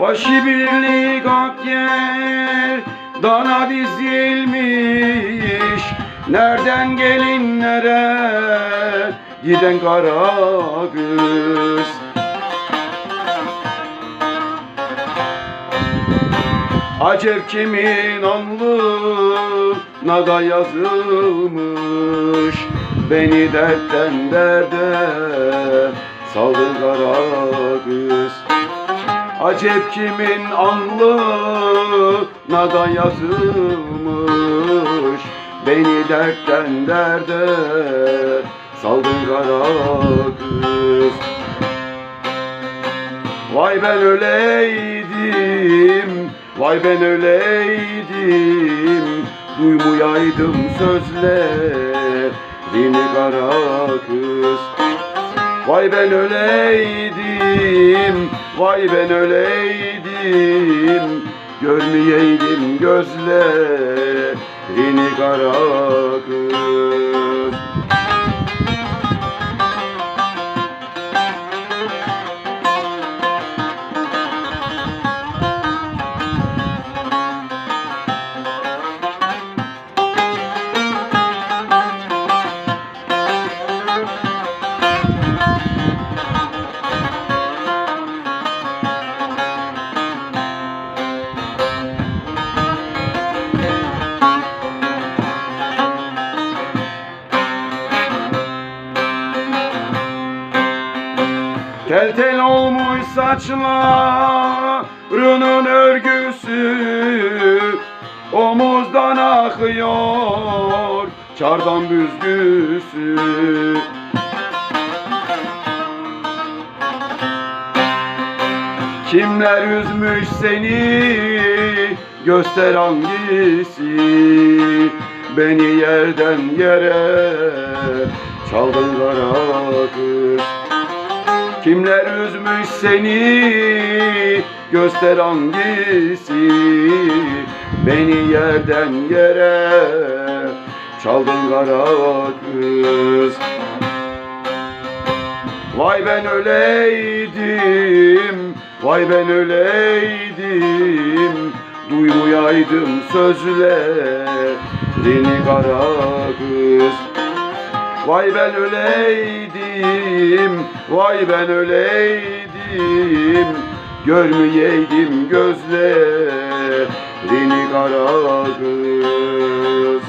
Başı birlik ak yer Dana dizilmiş. Nereden gelinlere Giden kara kız Acep kimin alnına da yazılmış. Beni dertten derde saldın kara kız Acep kimin alnına da yazılmış? Beni dertten derde saldın kara kız. Vay ben öleydim, vay ben öleydim. Duymuyaydım sözlerini kara kız Vay ben öleydim, vay ben öleydim. Görmeyeydim gözlerini kara kız Tel tel olmuş saçlarının örgüsü Omuzdan akıyor çardan büzgüsü. Kimler üzmüş seni? Göster hangisi? Beni yerden yere çaldın kara Kimler üzmüş seni? Göster hangisi? Beni yerden yere çaldın kara kız. Vay ben öleydim, vay ben öleydim. Duymuyaydım sözlerini kara kız Vay ben öleydim, vay ben öleydim. Görmeyeydim gözlerini kara kız